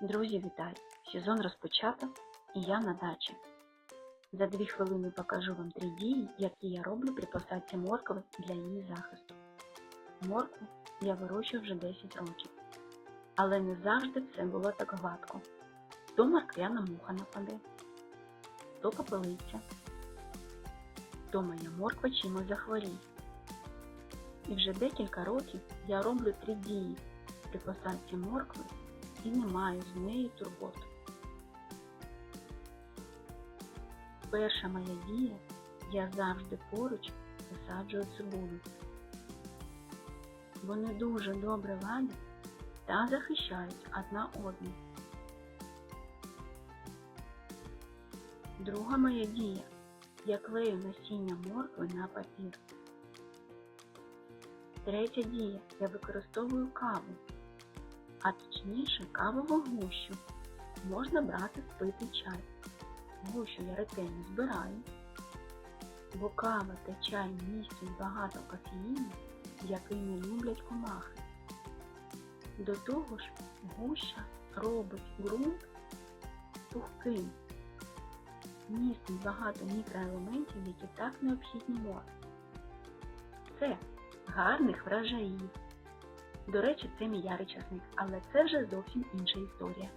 Друзі, вітаю! Сезон розпочато і я на дачі. За дві хвилини покажу вам три дії, які я роблю при посадці моркви для її захисту. Моркву я вирощую вже 10 років, але не завжди все було так гладко. То морквяна муха нападе, то попелиця, то моя морква чимось захворіє. І вже декілька років я роблю три дії при посадці моркви і не маю з нею турбот. Перша моя дія я завжди поруч висаджую цибулю. Вони дуже добре ладять та захищають одна одну. Друга моя дія я клею насіння моркви на папір. Третя дія я використовую каву а точніше кавову гущу. Можна брати спитий чай. Гущу я ретельно збираю, бо кава та чай містять багато кофеїну, який не люблять комахи. До того ж, гуща робить ґрунт пухким, містить багато мікроелементів, які так необхідні моркві. Це гарних врожаїв. До речі, це мій ярий часник, але це вже зовсім інша історія.